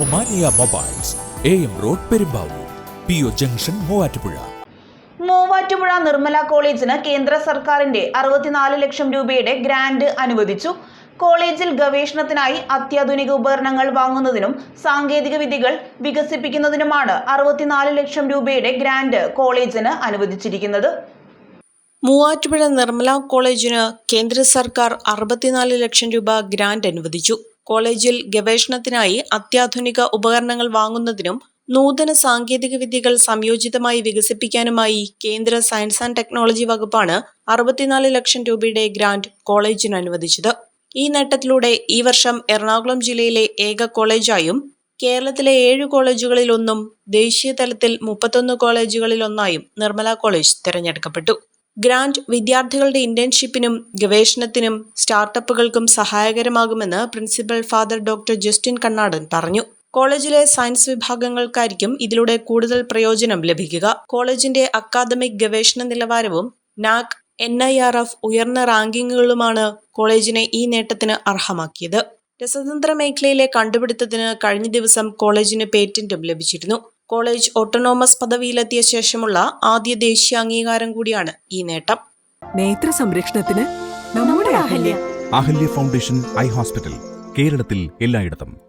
Omania mobiles A M road Perumbavoor P O junction Muvattupuzha. Muvattupuzha Nirmala കോളേജിന് കേന്ദ്ര സർക്കാരിന്റെ അറുപത്തിനാല് ലക്ഷം രൂപയുടെ ഗ്രാന്റ് അനുവദിച്ചു. കോളേജിൽ ഗവേഷണത്തിനായി അത്യാധുനിക ഉപകരണങ്ങൾ വാങ്ങുന്നതിനും സാങ്കേതിക വിദ്യകൾ വികസിപ്പിക്കുന്നതിനുമാണ് അറുപത്തിനാല് ലക്ഷം രൂപയുടെ ഗ്രാന്റ് കോളേജിന് അനുവദിച്ചിരിക്കുന്നത്. മൂവാറ്റുപുഴ നിർമ്മല കോളേജിന് കേന്ദ്ര സർക്കാർ അറുപത്തിനാല് ലക്ഷം രൂപ ഗ്രാന്റ് അനുവദിച്ചു. കോളേജിൽ ഗവേഷണത്തിനായി അത്യാധുനിക ഉപകരണങ്ങൾ വാങ്ങുന്നതിനും നൂതന സാങ്കേതിക വിദ്യകൾ സംയോജിതമായി വികസിപ്പിക്കാനുമായി കേന്ദ്ര സയൻസ് ആൻഡ് ടെക്നോളജി വകുപ്പാണ് അറുപത്തിനാല് ലക്ഷം രൂപയുടെ ഗ്രാന്റ് കോളേജിന് അനുവദിച്ചത് ഈ നേട്ടത്തിലൂടെ ഈ വർഷം എറണാകുളം ജില്ലയിലെ ഏക കോളേജായും കേരളത്തിലെ ഏഴ് കോളേജുകളിൽ ഒന്നും ദേശീയ തലത്തിൽ മുപ്പത്തൊന്ന് കോളേജുകളിൽ ഒന്നായും നിർമ്മല കോളേജ് തിരഞ്ഞെടുക്കപ്പെട്ടു. ഗ്രാന്റ് വിദ്യാർത്ഥികളുടെ ഇന്റേൺഷിപ്പിനും ഗവേഷണത്തിനും സ്റ്റാർട്ടപ്പുകൾക്കും സഹായകരമാകുമെന്ന് principal father doctor Justin Kannadan പറഞ്ഞു. കോളേജിലെ സയൻസ് വിഭാഗങ്ങൾക്കായിരിക്കും ഇതിലൂടെ കൂടുതൽ പ്രയോജനം ലഭിക്കുക. കോളേജിന്റെ അക്കാദമിക് ഗവേഷണ നിലവാരവും NAAC N I R F ഉയർന്ന റാങ്കിങ്ങുകളുമാണ് കോളേജിനെ ഈ നേട്ടത്തിന് അർഹമാക്കിയത്. രസതന്ത്ര മേഖലയിലെ കണ്ടുപിടുത്തത്തിന് കഴിഞ്ഞ ദിവസം കോളേജിന് പേറ്റന്റും ലഭിച്ചിരുന്നു. കോളേജ് ഓട്ടോണോമസ് പദവിയിലെത്തിയ ശേഷമുള്ള ആദ്യ ദേശീയ അംഗീകാരം കൂടിയാണ് ഈ നേട്ടം. നേത്ര സംരക്ഷണത്തിന് നമ്മുടെ Ahalya. Ahalya foundation eye hospital കേരളത്തിൽ എല്ലായിടത്തും.